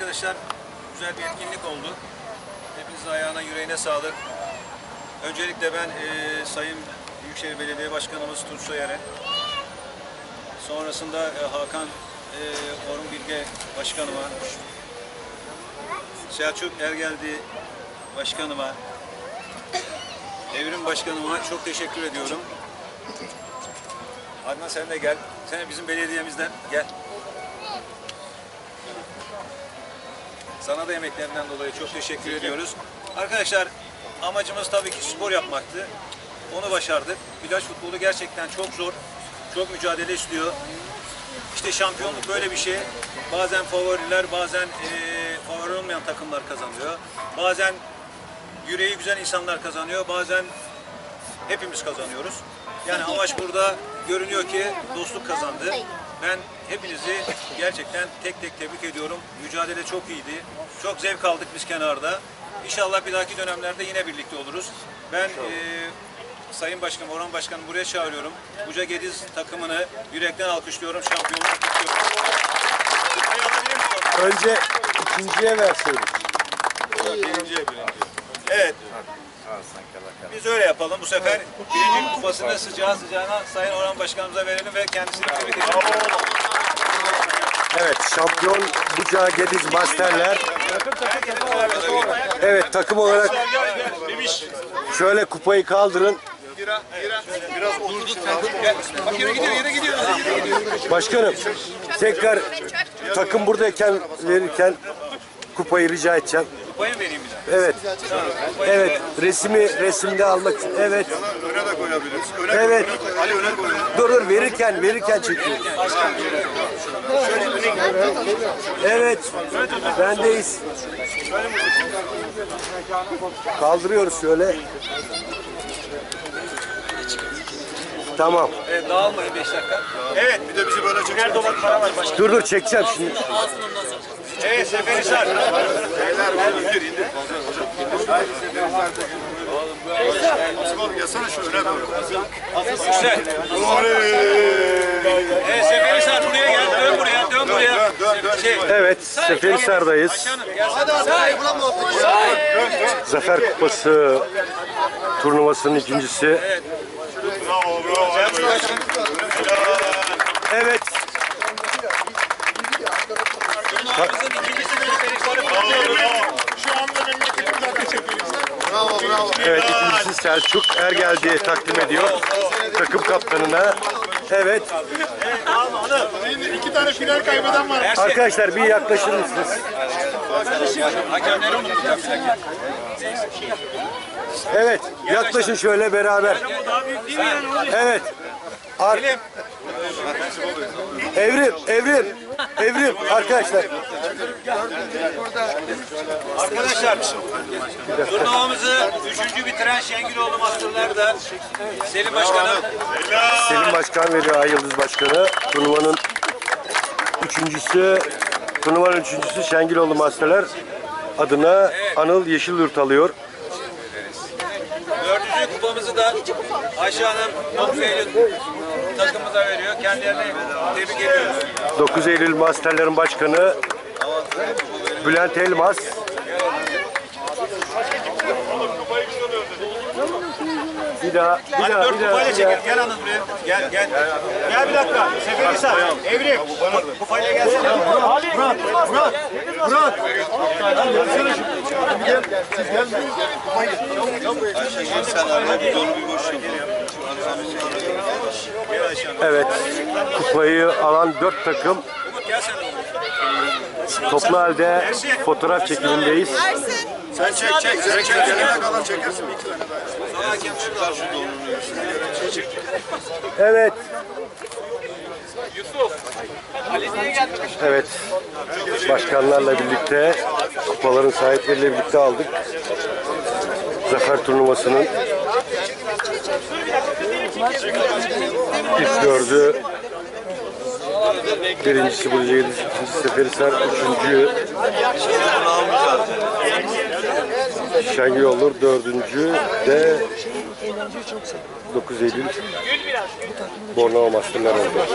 arkadaşlar. Güzel bir etkinlik oldu. Hepinizin ayağına yüreğine sağlık. Öncelikle ben e, Sayın Büyükşehir Belediye Başkanımız Tunç Soyer'e, sonrasında e, Hakan e, Orhun Bilge Başkanıma, Selçuk Ergeldi Başkanıma, Evrim Başkanıma çok teşekkür ediyorum. Adnan sen de gel. Sen bizim belediyemizden gel. Sana da emeklerinden dolayı çok teşekkür ediyoruz. Arkadaşlar amacımız tabii ki spor yapmaktı. Onu başardık. Plaj futbolu gerçekten çok zor. Çok mücadele istiyor. İşte şampiyonluk böyle bir şey. Bazen favoriler, bazen eee favori olmayan takımlar kazanıyor. Bazen yüreği güzel insanlar kazanıyor. Bazen hepimiz kazanıyoruz. Yani amaç burada görünüyor ki dostluk kazandı. Ben hepinizi gerçekten tek tek tebrik ediyorum. Mücadele çok iyiydi. Çok zevk aldık biz kenarda. İnşallah bir dahaki dönemlerde yine birlikte oluruz. Ben eee Sayın Başkanım, Orhan Başkanım buraya çağırıyorum. Buca Gediz takımını yürekten alkışlıyorum. Şampiyonluk kutluyorum. Önce ikinciye verseydik. Evet. Biz öyle yapalım bu sefer. Birinci kupasını sıcağı sıcağına Sayın Orhan Başkanımıza verelim ve kendisini tebrik edelim. Evet, şampiyon Bucağı Gediz Masterler. Evet, takım olarak şöyle kupayı kaldırın. Bak yere gidiyor, yere gidiyor. Başkanım, tekrar takım buradayken verirken kupayı rica edeceğim. Kupayı vereyim bir daha? Evet. Evet, resmi resimde almak. Evet. Öne de koyabiliriz. Öne Evet. Ali öne koy. Dur dur verirken verirken çekiyor. Evet. Bendeyiz. Kaldırıyoruz şöyle. Tamam. Evet, dağılmayın 5 dakika. Evet, Bir de bizi böyle çek. nerede olan para var başka? Dur dur çekeceğim şimdi. Evet, Seferihisar. İndir indir. Osman gelsene şu öne doğru. Güzel. Evet, Seferihisar buraya gel. Dön buraya, dön buraya. Dön dön. Şey, Evet, Seferihisar'dayız. Zafer Kupası turnuvasının ikincisi. Bravo bravo. Selçuk Başkanım. Evet, Turnuvamızın ikincisi Seferihisar'ı kutluyorum. Şu anda memleketim zaten çekiyoruz. evet ikincisi Selçuk Ergeldi'ye takdim ediyor. Takım kaptanına. Evet, İki tane final kaybeden var. arkadaşlar bir yaklaşır mısınız? Evet, yaklaşın şöyle beraber. Evet. Ar evrim, evrim, evrim arkadaşlar. Arkadaşlar, turnuvamızı üçüncü bitiren Şengiloğlu Masterlar'da Selim Başkanım. Selim Başkan veriyor Ay Yıldız Başkanı. Turnuvanın üçüncüsü, turnuvanın üçüncüsü Şengiloğlu Masterler adına Anıl Yeşilyurt alıyor. Dördüncü kupamızı da Ayşe Hanım Tokfeylül takımımıza veriyor. Kendilerini tebrik ediyoruz. 9 Eylül Masterlerin Başkanı Bülent Elmas. Bir daha, bir daha, bir daha, kupayla bir çekelim. Gel Anıl buraya. Gel gel. Gel bir dakika. Seferihisar. Evrim. Kupayla gelsene. Murat. Murat. Murat. Evet, kupayı alan dört takım toplu halde fotoğraf çekimindeyiz. Sen çek çek. Sen çek. Gelene kadar çekersin. İki tane daha. Sonra hakemleri de al. Evet, evet. Başkanlarla birlikte, kupaların sahipleriyle birlikte aldık. Zafer turnuvasının ilk dördü Birincisi Burcu Yediz, ikincisi Seferihisar, üçüncü Şengül olur, dördüncü de 9 Eylül Bornova Masterlar oldu.